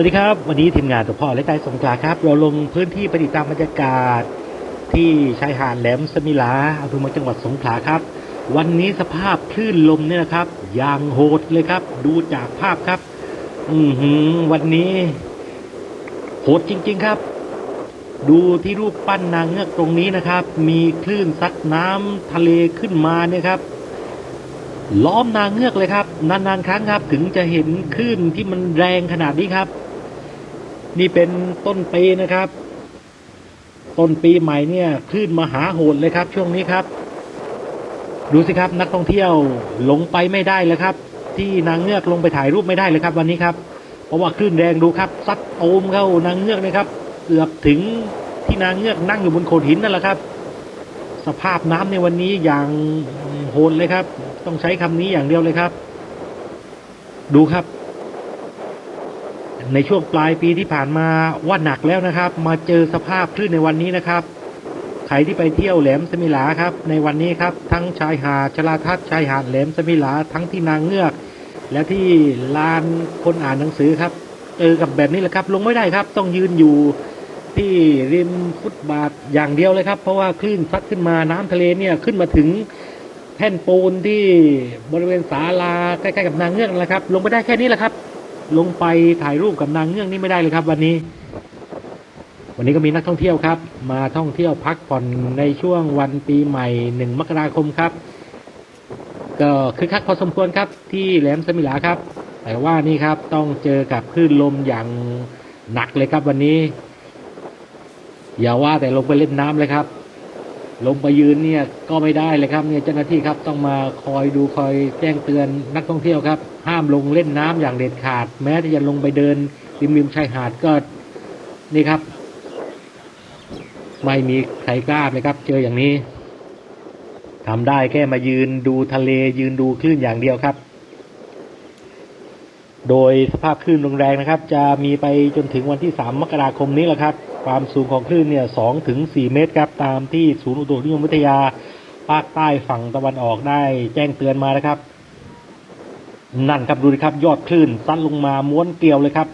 วัสดีครับ วันนี้ทีมงานตัวพ่อและใต้สงขลาครับ เราลงพื้นที่ไปติดตามบรรยากาศ ที่ชายหาดแหลมสมิลาอำเภอเมืองจังหวัดสงขลาครับ วันนี้สภาพคลื่นลมเนี่ยนะครับอย่างโหดเลยครับ ดูจากภาพครับ อือหือวันนี้โหดจริง ๆครับ ดูที่รูปปั้นนางเงือกตรงนี้นะครับ มีคลื่นซัดน้ำทะเลขึ้นมาเนี่ยครับล้อมนางเงือกเลยครับนานๆครั้งครับ ถึงจะเห็นคลื่นที่มันแรงขนาดนี้ครับ นี่เป็นต้นปีนะครับ ต้นปีใหม่เนี่ยคลื่นมหาโหดเลยครับ ช่วงนี้ครับ ดูสิครับนักท่องเที่ยวหลงไปไม่ได้เลยครับ ที่นางเงือกลงไปถ่ายรูปไม่ได้เลยครับ วันนี้ครับ เพราะว่าคลื่นแรงดูครับซัดโอมเข้านางเงือกนะครับเกือบถึงที่นางเงือกนั่งอยู่บนโขดหินนั่นแหละครับ สภาพน้ำในวันนี้อย่างโหดเลยครับ ต้องใช้คำนี้อย่างเดียวเลยครับ ดูครับ ในช่วงปลายปีที่ผ่านมาว่าหนักแล้วนะครับ มาเจอสภาพคลื่นในวันนี้นะครับใครที่ไปเที่ยวแหลมสมิลาครับ ในวันนี้ครับ ทั้งชายหาดชลาทัศน์ชายหาดแหลมสมิลาทั้งที่นางเงือก และที่ลานคนอ่านหนังสือครับเจอกับแบบนี้แหละครับ ลงไม่ได้ครับ ต้องยืนอยู่ที่ริมฟุตบาทอย่างเดียวเลยครับ เพราะว่าคลื่นซัดขึ้นมาน้ำทะเลเนี่ยขึ้นมาถึงแผ่นปูนที่บริเวณศาลาใกล้ๆกับนางเงือกนั่นแหละครับ ลงไปได้แค่นี้แหละครับ ลงไปถ่ายรูปกับนางเงือกนี่ไม่ได้เลยครับ วันนี้ วันนี้ก็มีนักท่องเที่ยวครับ มาท่องเที่ยวพักผ่อนในช่วงวันปีใหม่หนึ่งมกราคมครับ ก็คือคักพอสมควรครับ ที่แหลมสมิลาครับ แต่ว่านี่ครับต้องเจอกับคลื่นลมอย่างหนักเลยครับวันนี้ อย่าว่าแต่ลงไปเล่นน้ำเลยครับ ลงไปยืนเนี่ยก็ไม่ได้เลยครับเนี่ยเจ้าหน้าที่ครับต้องมาคอยดูคอยแจ้งเตือนนักท่องเที่ยวครับ ห้ามลงเล่นน้ำอย่างเด็ดขาด แม้จะลงไปเดินริมริมชายหาดก็นี่ครับ ไม่มีใครกล้าเลยครับ เจออย่างนี้ทำได้แค่มายืนดูทะเลยืนดูคลื่นอย่างเดียวครับ โดยสภาพคลื่นแรงนะครับ จะมีไปจนถึงวันที่ 3 มกราคมนี้แหละครับ ความสูงของคลื่นเนี่ย2ถึง4เมตรครับตามที่ศูนย์อุตุนิยมวิทยาภาคใต้ฝั่งตะวันออกได้แจ้งเตือนมานะครับ นั่นครับดูดิครับ ยอดคลื่นซัดลงมาม้วนเกลียวเลยครับ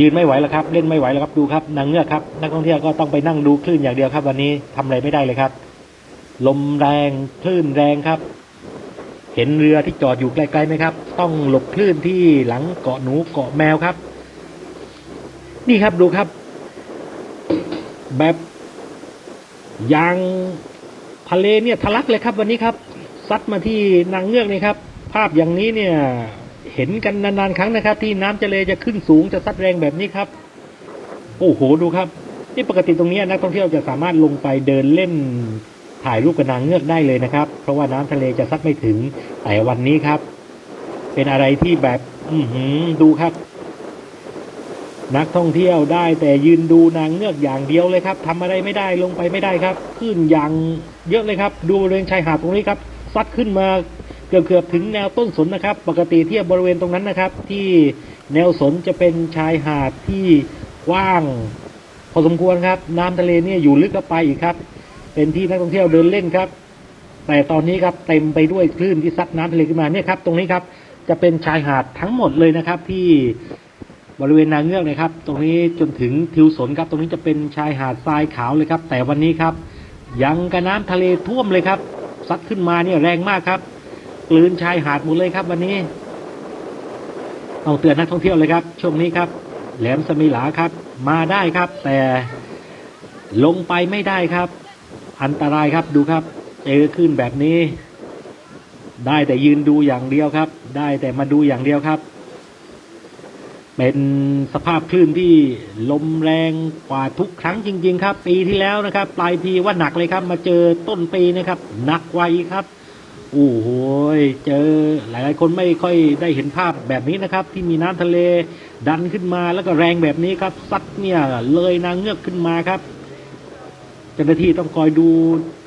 ยืนไม่ไหวแล้วครับ เล่นไม่ไหวแล้วครับดูครับนางเงือกครับ นักท่องเที่ยวก็ต้องไปนั่งดูคลื่นอย่างเดียวครับ วันนี้ทำอะไรไม่ได้เลยครับ ลมแรงคลื่นแรงครับ เห็นเรือที่จอดอยู่ไกลๆไหมครับ ต้องหลบคลื่นที่หลังเกาะหนูเกาะแมวครับ นี่ครับดูครับ แบบยางทะเลเนี่ยทะลักเลยครับ วันนี้ครับซัดมาที่นางเงือกนี่ครับ ภาพอย่างนี้เนี่ย เห็นกันนานๆครั้งนะครับ ที่น้ำทะเลจะขึ้นสูงจะซัดแรงแบบนี้ครับ โอ้โหดูครับนี่ปกติตรงนี้นักท่องเที่ยวจะสามารถลงไปเดินเล่นถ่ายรูปกับนางเงือกได้เลยนะครับ เพราะว่าน้ำทะเลจะซัดไม่ถึงแต่วันนี้ครับ เป็นอะไรที่แบบ อืดูครับ นักท่องเที่ยวได้แต่ยืนดูนางเงือกอย่างเดียวเลยครับทำอะไรไม่ได้ลงไปไม่ได้ครับ ขึ้นอย่างเยอะเลยครับ ดูบริเวณชายหาดตรงนี้ครับซัดขึ้นมาเกือบเกือบๆถึงแนวต้นสนนะครับ ปกติที่บริเวณตรงนั้นนะครับ ที่แนวสนจะเป็นชายหาดที่กว้าง พอสมควรครับ น้ำทะเลเนี่ยอยู่ลึกเข้าไปอีกครับ เป็นที่นักท่องเที่ยวเดินเล่นครับ แต่ตอนนี้ครับเต็มไปด้วยคลื่นที่ซัดน้ำทะเลขึ้นมาเนี่ยครับ ตรงนี้ครับจะเป็นชายหาดทั้งหมดเลยนะครับ ที่ บริเวณนาเงือกเลยครับ ตรงนี้จนถึงทิวสนครับ ตรงนี้จะเป็นชายหาดทรายขาวเลยครับ แต่วันนี้ครับ ยังกระน้ำทะเลท่วมเลยครับซัดขึ้นมาเนี่ยแรงมากครับกลืนชายหาดหมดเลยครับ วันนี้ต้องเตือนนักท่องเที่ยวเลยครับ ช่วงนี้ครับ แหลมสมิลาครับ มาได้ครับ แต่ลงไปไม่ได้ครับ อันตรายครับดูครับเจอขึ้นแบบนี้ ได้แต่ยืนดูอย่างเดียวครับ ได้แต่มาดูอย่างเดียวครับ เป็นสภาพคลื่นที่ลมแรงกว่าทุกครั้งจริง ๆ ครับ ปีที่แล้วนะครับ ปลายปีว่าหนักเลยครับ มาเจอต้นปีนะครับ หนักกว่าอีกครับโอ้โหเจอหลาย ๆ คนไม่ค่อยได้เห็นภาพแบบนี้นะครับ ที่มีน้ำทะเลดันขึ้นมาแล้วก็แรงแบบนี้ครับซัดเนี่ยเลยนางเงือกขึ้นมาครับเจ้าหน้าที่ต้องคอยดู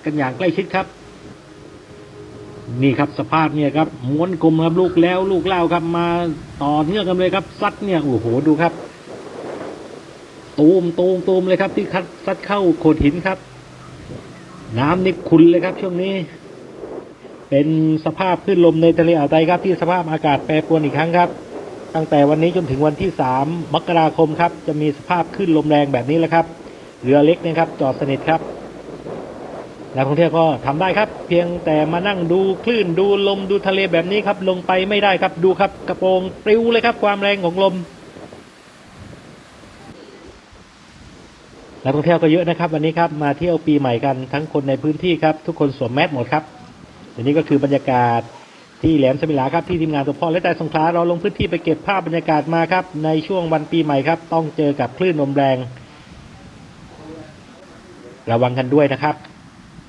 กันอย่างใกล้ชิดครับ นี่ครับสภาพเนี่ยครับม้วนกลมครับลูกแล้วลูกเล่าครับมาต่อเนื่องกันเลยครับซัดเนี่ยโอ้โหดูครับ ตูมตูมตูมเลยครับ ที่คัดซัดเข้าโขดหินครับ น้ำนี่ขุนเลยครับ ช่วงนี้ เป็นสภาพขึ้นลมในทะเลอ่าวไทยครับ ที่สภาพอากาศแปรปรวนอีกครั้งครับ ตั้งแต่วันนี้จนถึงวันที่3มมกราคมครับ จะมีสภาพคลื่นลมแรงแบบนี้แหละครับ เรือเล็กนะครับ จอดสนิทครับ นักท่องเที่ยวก็ทำได้ครับ เพียงแต่มานั่งดูคลื่นดูลมดูทะเลแบบนี้ครับ ลงไปไม่ได้ครับดูครับ กระโปรงปลิวเลยครับความแรงของลมนักท่องเที่ยวก็เยอะนะครับ วันนี้ครับมาเที่ยวปีใหม่กันทั้งคนในพื้นที่ครับ ทุกคนสวมแมสหมดครับอันนี้ก็คือบรรยากาศที่แหลมสมิลาครับที่ทีมงานตัวพ่อและแต่สงขลาเราลงพื้นที่ไปเก็บภาพบรรยากาศมาครับ ในช่วงวันปีใหม่ครับ ต้องเจอกับคลื่นลมแรง ระวังกันด้วยนะครับ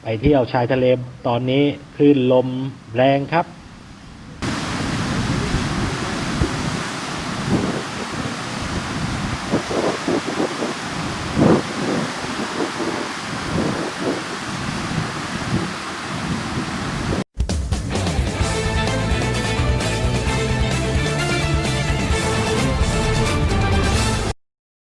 ไปเที่ยวชายทะเลตอนนี้คลื่นลมแรงครับ